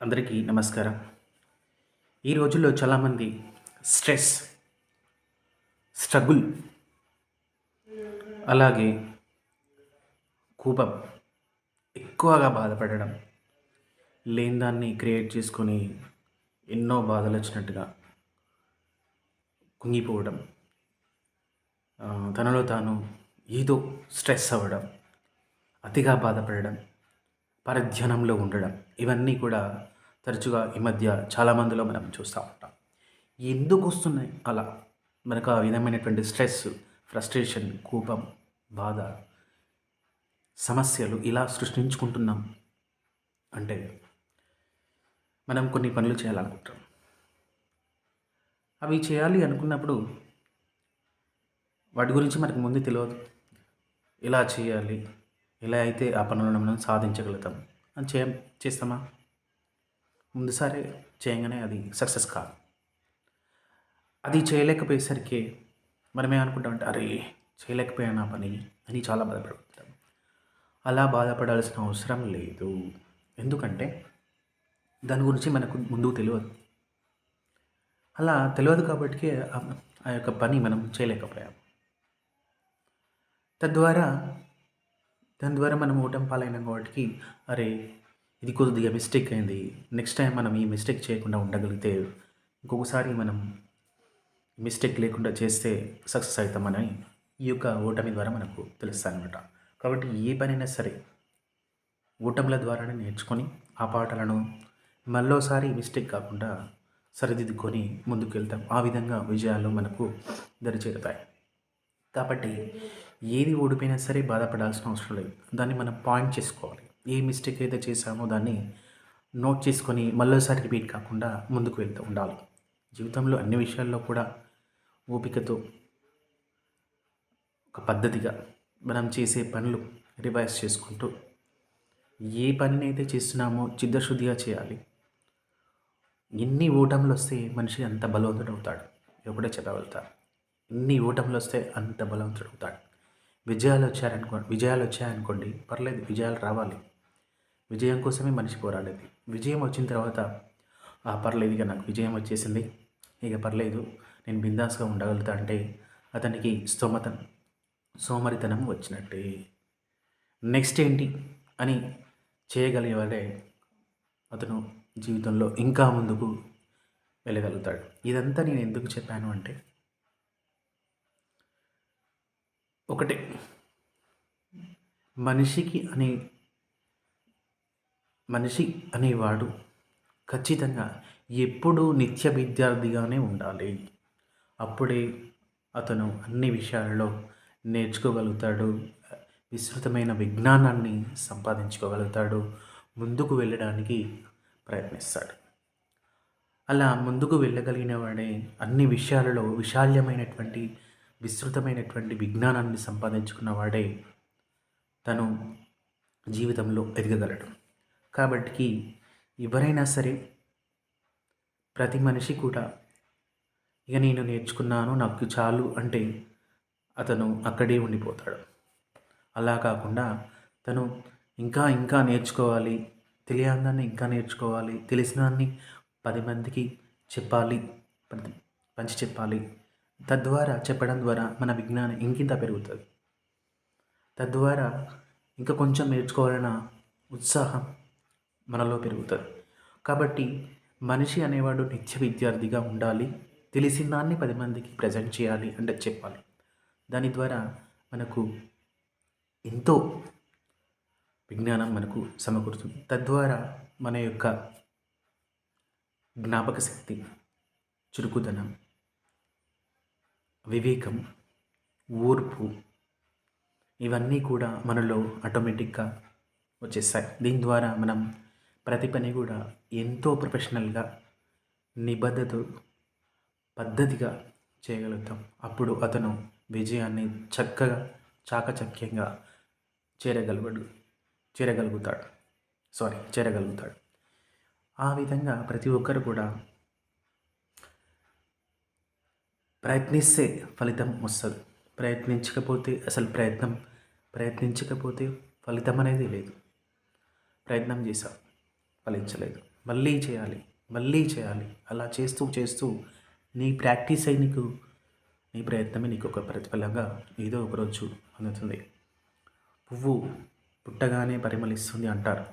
అందరికీ నమస్కారం. ఈ రోజుల్లో చాలామంది స్ట్రెస్ స్ట్రగుల్ అలాగే కూపం ఎక్కువగా బాధపడడం లేని దాన్ని క్రియేట్ చేసుకొని ఎన్నో బాధలు వచ్చినట్టుగా కుంగిపోవడం తనలో తాను ఏదో స్ట్రెస్ అవ్వడం అతిగా బాధపడడం పరధ్యానంలో ఉండడం. ఇవన్నీ కూడా తరచుగా ఈ మధ్య చాలామందిలో మనం చూస్తూ ఉంటాం. ఎందుకు వస్తున్నాయి? అలా మనకు ఆ విధమైనటువంటి స్ట్రెస్ ఫ్రస్ట్రేషన్ కోపం బాధ సమస్యలు ఇలా సృష్టించుకుంటున్నాం అంటే మనం కొన్ని పనులు చేయాలనుకుంటాం. అవి చేయాలి అనుకున్నప్పుడు వాటి గురించి మనకు ముందు తెలియదు. ఇలా చేయాలి ఇలా అయితే ఆ పనులను మనం సాధించగలుగుతాం. అని చే చేస్తామా? ముందుసారి చేయగానే అది సక్సెస్ కాదు. అది చేయలేకపోయేసరికి మనమే అనుకుంటామంటే అరే చేయలేకపోయాను ఆ పని అని చాలా బాధపడుతుంటాం. అలా బాధపడాల్సిన అవసరం లేదు. ఎందుకంటే దాని గురించి మనకు ముందుకు తెలియదు. అలా తెలియదు కాబట్టి ఆ యొక్క పని మనం చేయలేకపోయాం. తద్వారా దాని ద్వారా మనం ఓటమి పాలైన వాటికి అరే ఇది కొద్దిగా మిస్టేక్ అయింది. నెక్స్ట్ టైం మనం ఈ మిస్టేక్ చేయకుండా ఉండగలిగితే ఇంకొకసారి మనం మిస్టేక్ లేకుండా చేస్తే సక్సెస్ అవుతామని ఈ యొక్క ఓటమి ద్వారా మనకు తెలుస్తుంది అనమాట కాబట్టి ఏ పనైనా సరే ఓటముల ద్వారానే నేర్చుకొని ఆ పాటలను మళ్ళోసారి మిస్టేక్ కాకుండా సరిదిద్దుకొని ముందుకు వెళ్తాం ఆ విధంగా విజయాలు మనకు దరిచేరుతాయి. కాబట్టి ఏది ఓడిపోయినా సరే బాధపడాల్సిన అవసరం లేదు. దాన్ని మనం పాయింట్ చేసుకోవాలి. ఏ మిస్టేక్ అయితే చేసామో దాన్ని నోట్ చేసుకొని మళ్ళీసారి రిపీట్ కాకుండా ముందుకు వెళ్తూ ఉండాలి. జీవితంలో అన్ని విషయాల్లో కూడా ఓపికతో ఒక పద్ధతిగా మనం చేసే పనులు రివైజ్ చేసుకుంటూ ఏ పనిని అయితే చేస్తున్నామో చిత్తశుద్ధిగా చేయాలి. ఎన్ని ఓటములు వస్తే మనిషి అంత బలవంతుడు అవుతాడు ఎప్పుడే చెప్పగలుగుతారు ఎన్ని ఓటములు వస్తే అంత బలవంతుడు అవుతాడు విజయాలు వచ్చారనుకో విజయాలు వచ్చాయనుకోండి పర్లేదు విజయాలు రావాలి. విజయం కోసమే మనిషి పోరాడేది. విజయం వచ్చిన తర్వాత ఆ పర్లేదు ఇక నాకు విజయం వచ్చేసింది. ఇక పర్లేదు నేను బిందాస్గా ఉండగలుగుతా. అంటే అతనికి స్తోమత సోమరితనం వచ్చినట్టే. నెక్స్ట్ ఏంటి అని చేయగలిగేవాడే అతను జీవితంలో ఇంకా ముందుకు వెళ్ళగలుగుతాడు. ఇదంతా నేను ఎందుకు చెప్పాను అంటే ఒకటే. మనిషికి అనే మనిషి అనేవాడు ఖచ్చితంగా ఎప్పుడూ నిత్య విద్యార్థిగానే ఉండాలి. అప్పుడే అతను అన్ని విషయాలలో నేర్చుకోగలుగుతాడు విస్తృతమైన విజ్ఞానాన్ని సంపాదించుకోగలుగుతాడు ముందుకు వెళ్ళడానికి ప్రయత్నిస్తాడు. అలా ముందుకు వెళ్ళగలిగిన వాడే అన్ని విషయాలలో విశాల్యమైనటువంటి విస్తృతమైనటువంటి విజ్ఞానాన్ని సంపాదించుకున్న వాడే తను జీవితంలో ఎదగగలడు. కాబట్టి ఎవరైనా సరే ప్రతి మనిషి కూడా ఇక నేను నేర్చుకున్నాను నాకు చాలు అంటే అతను అక్కడే ఉండిపోతాడు. అలా కాకుండా తను ఇంకా ఇంకా నేర్చుకోవాలి తెలియదాన్ని ఇంకా నేర్చుకోవాలి తెలిసిన దాన్ని పది మందికి చెప్పాలి పంచి చెప్పాలి తద్వారా చెప్పడం ద్వారా మన విజ్ఞానం ఇంకింత పెరుగుతుంది. తద్వారా ఇంకా కొంచెం నేర్చుకోవాలన్న ఉత్సాహం మనలో పెరుగుతుంది. కాబట్టి మనిషి అనేవాడు నిత్య విద్యార్థిగా ఉండాలి తెలిసిన దాన్ని పది మందికి ప్రజెంట్ చేయాలి అంటే చెప్పాలి. దాని ద్వారా మనకు ఎంతో విజ్ఞానం మనకు సమకూరుతుంది. తద్వారా మన యొక్క జ్ఞాపక శక్తి చురుకుదనం వివేకం ఓర్పు ఇవన్నీ కూడా మనలో ఆటోమేటిక్గా వచ్చేస్తాయి. దీని ద్వారా మనం ప్రతి పని కూడా ఎంతో ప్రొఫెషనల్గా నిబద్ధత పద్ధతిగా చేయగలుగుతాం. అప్పుడు అతను విజయాన్ని చక్కగా చాకచక్యంగా చేరగలుగుడు చేరగలుగుతాడు. సారీ చేరగలుగుతాడు. ఆ విధంగా ప్రతి ఒక్కరు కూడా ప్రయత్నిస్తే ఫలితం వస్తుంది. ప్రయత్నించకపోతే అసలు ప్రయత్నం ప్రయత్నించకపోతే ఫలితం అనేది లేదు. ప్రయత్నం చేశాం ఫలించలేదు. మళ్ళీ చేయాలి మళ్ళీ చేయాలి. అలా చేస్తూ చేస్తూ నీ ప్రాక్టీస్ అయి నీకు నీ ప్రయత్నమే నీకు ఒక ప్రతిఫలంగా ఏదో ఒకరోజు అందుతుంది. పువ్వు పుట్టగానే పరిమళిస్తుంది అంటారు.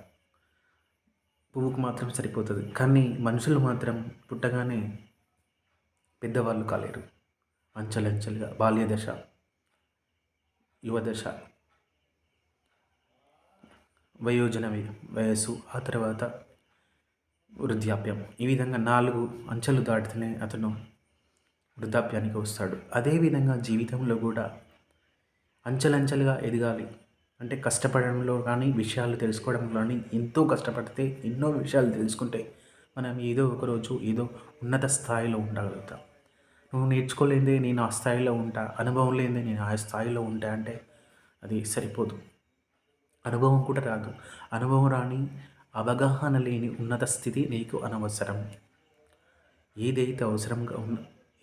పువ్వుకు మాత్రం సరిపోతుంది. కానీ మనుషులు మాత్రం పుట్టగానే పెద్దవాళ్ళు కాలేరు. అంచెలంచెలుగా బాల్య దశ యువదశ వయోజన వయస్సు ఆ తర్వాత వృద్ధాప్యం. ఈ విధంగా నాలుగు అంచెలు దాటితేనే అతను వృద్ధాప్యానికి వస్తాడు. అదేవిధంగా జీవితంలో కూడా అంచెలంచెలుగా ఎదగాలి. అంటే కష్టపడడంలో కానీ విషయాలు తెలుసుకోవడంలో కానీ ఎంతో కష్టపడితే ఎన్నో విషయాలు తెలుసుకుంటే మనం ఏదో ఒకరోజు ఏదో ఉన్నత స్థాయిలో ఉండగలుగుతాం. నువ్వు నేర్చుకోలేదే నేను ఆ స్థాయిలో ఉంటా అనుభవం లేదే నేను ఆ స్థాయిలో ఉంటా అంటే అది సరిపోదు. అనుభవం కూడా రాదు. అనుభవం రాని అవగాహన లేని ఉన్నత స్థితి నీకు అనవసరం. ఏదైతే అవసరంగా ఉన్న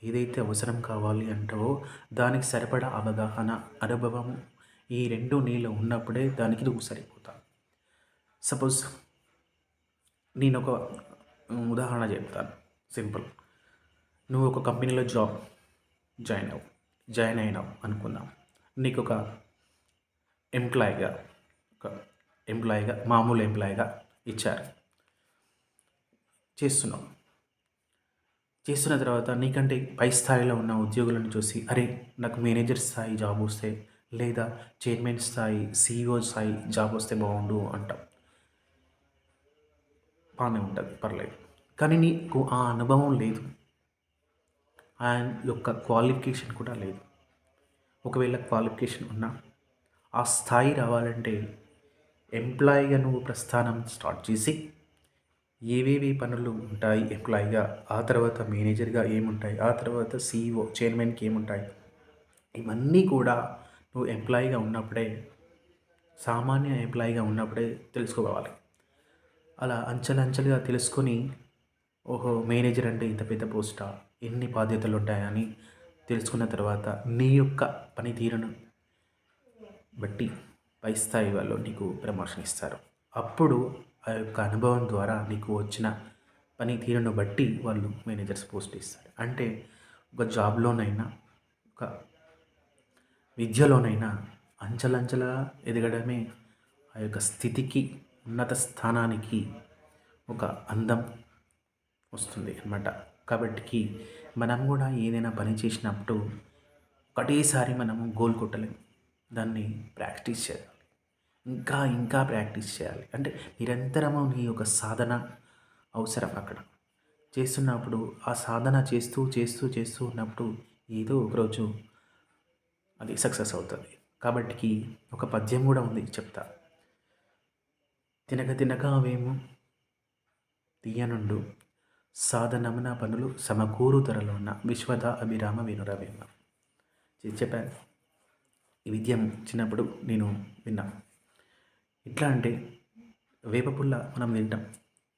ఏదైతే అవసరం కావాలి అంటావో దానికి సరిపడా అవగాహన అనుభవం ఈ రెండు నీళ్ళు ఉన్నప్పుడే దానికి నువ్వు సరిపోతావు సపోజ్ నేను ఒక ఉదాహరణ చెప్తాను. సింపుల్. నువ్వు ఒక కంపెనీలో జాబ్ జాయిన్ అవ్వు జాయిన్ అయినావు అనుకుందాం. నీకు ఒక ఎంప్లాయీగా ఒక ఎంప్లాయీగా మామూలు ఎంప్లాయీగా ఇచ్చారు. చేస్తున్నావు. చేస్తున్న తర్వాత నీకంటే పై స్థాయిలో ఉన్న ఉద్యోగులను చూసి అరే నాకు మేనేజర్ స్థాయి జాబ్ వస్తే లేదా చైర్మన్ స్థాయి సీఈఓ స్థాయి జాబ్ వస్తే బాగుండు అంటాం. బాగానే ఉంటుంది పర్లేదు. కానీ నీకు ఆ అనుభవం లేదు. ఆయన యొక్క క్వాలిఫికేషన్ కూడా లేదు. ఒకవేళ క్వాలిఫికేషన్ ఉన్నా ఆ స్థాయి రావాలంటే ఎంప్లాయీగా నువ్వు ప్రస్థానం స్టార్ట్ చేసి ఏవేవి పనులు ఉంటాయి ఎంప్లాయీగా ఆ తర్వాత మేనేజర్గా ఏముంటాయి ఆ తర్వాత సీఈఓ చైర్మన్కి ఏముంటాయి ఇవన్నీ కూడా నువ్వు ఎంప్లాయీగా ఉన్నప్పుడే సామాన్య ఎంప్లాయీగా ఉన్నప్పుడే తెలుసుకోవాలి. అలా అంచెలంచెలుగా తెలుసుకొని ఓహో మేనేజర్ అంటే ఇంత పెద్ద పోస్టా? ఎన్ని బాధ్యతలు ఉంటాయని తెలుసుకున్న తర్వాత నీ యొక్క పనితీరును బట్టి పై స్థాయి వాళ్ళు నీకు ప్రమోషన్ ఇస్తారు. అప్పుడు ఆ యొక్క అనుభవం ద్వారా నీకు వచ్చిన పనితీరును బట్టి వాళ్ళు మేనేజర్స్ పోస్ట్ ఇస్తారు. అంటే ఒక జాబ్లోనైనా ఒక విద్యలోనైనా అంచలంచల ఎదగడమే ఆ యొక్క స్థితికి ఉన్నత స్థానానికి ఒక అందం వస్తుంది అన్నమాట. కాబట్టి మనం కూడా ఏదైనా పని చేసినప్పుడు ఒకటేసారి మనము గోల్ కొట్టలేము దాన్ని ప్రాక్టీస్ చేయాలి. ఇంకా ఇంకా ప్రాక్టీస్ చేయాలి. అంటే నిరంతరము నీ యొక్క సాధన అవసరం అక్కడ. చేస్తున్నప్పుడు ఆ సాధన చేస్తూ చేస్తూ చేస్తూ ఉన్నప్పుడు ఏదో ఒకరోజు అది సక్సెస్ అవుతుంది. కాబట్టి ఒక పద్యం కూడా ఉంది చెప్తా. తినక తినక అవేమో తీయనుండు. సాధనమున పనులు సమకూరు ధరలో ఉన్న విశ్వద అభిరామ వినురవేమ. చెప్పాను. ఈ విద్యం చిన్నప్పుడు నేను విన్నా. ఎట్లా అంటే వేపపుల్ల మనం తింటాం.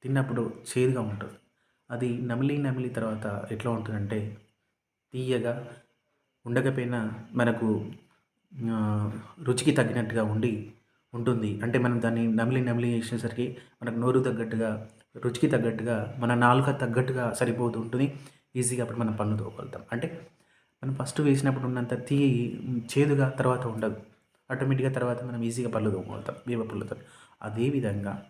తిన్నప్పుడు చేదుగా ఉంటుంది. అది నమిలి నమిలి తర్వాత ఎట్లా ఉంటుందంటే తీయగా ఉండకపోయినా మనకు రుచికి తగ్గినట్టుగా ఉండి ఉంటుంది. అంటే మనం దాన్ని నమిలి నమిలి చేసేసరికి మనకు నోరు తగ్గట్టుగా రుచికి తగ్గట్టుగా మన నాలుక తగ్గట్టుగా సరిపోతూ ఉంటుంది. ఈజీగా అప్పుడు మనం పన్ను తోగలుగుతాం అంటే మనం ఫస్ట్ వేసినప్పుడు ఉన్నంత తీ చేదుగా తర్వాత ఉండదు. ఆటోమేటిక్గా తర్వాత మనం ఈజీగా పళ్ళు తోమవుతాం వేవ పుల్లతో అదేవిధంగా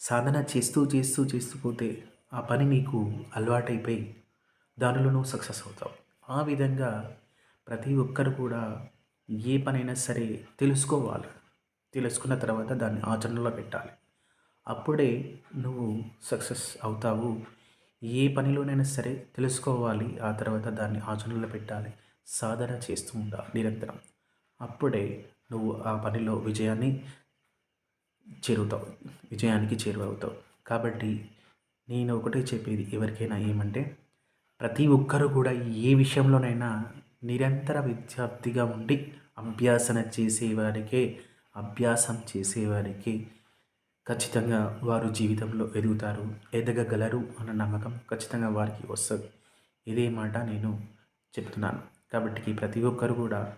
సాధన చేస్తూ చేస్తూ చేస్తూ పోతే ఆ పని నీకు అలవాటైపోయి దానిలో నువ్వు సక్సెస్ అవుతావు. ఆ విధంగా ప్రతి ఒక్కరు కూడా ఏ పనైనా సరే తెలుసుకోవాలి. తెలుసుకున్న తర్వాత దాన్ని ఆచరణలో పెట్టాలి. అప్పుడే నువ్వు సక్సెస్ అవుతావు. ఏ పనిలోనైనా సరే తెలుసుకోవాలి. ఆ తర్వాత దాన్ని ఆచరణలో పెట్టాలి. సాధన చేస్తూ ఉండాలి నిరంతరం. అప్పుడే నువ్వు ఆ పనిలో విజయాన్ని చేరుతావు. విజయానికి చేరువవుతావు. కాబట్టి నేను ఒకటే చెప్పేది ఎవరికైనా ఏమంటే ప్రతి ఒక్కరు కూడా ఏ విషయంలోనైనా నిరంతర విద్యార్థిగా ఉండి అభ్యాసన చేసేవారికే అభ్యాసం చేసేవారికి ఖచ్చితంగా వారు జీవితంలో ఎదుగుతారు ఎదగగలరు అన్న నమ్మకం ఖచ్చితంగా వారికి వస్తుంది. ఇదే మాట నేను చెప్తున్నాను. కాబట్టి ప్రతి ఒక్కరు కూడా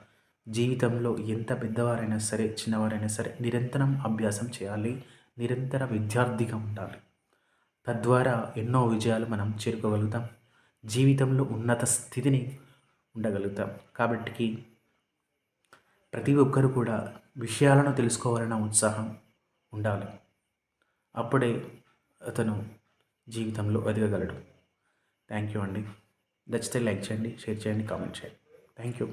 జీవితంలో ఎంత పెద్దవారైనా సరే చిన్నవారైనా సరే నిరంతరం అభ్యాసం చేయాలి నిరంతర విద్యార్థిగా ఉండాలి. తద్వారా ఎన్నో విజయాలు మనం చేరుకోగలుగుతాం. జీవితంలో ఉన్నత స్థితిని ఉండగలుగుతాం. కాబట్టి ప్రతి ఒక్కరు కూడా విషయాలను తెలుసుకోవాలన్న ఉత్సాహం ఉండాలి. అప్పుడే అతను జీవితంలో ఎదగగలడు. థ్యాంక్ యూ అండి. నచ్చితే లైక్ చేయండి షేర్ చేయండి కామెంట్ చేయండి. Thank you.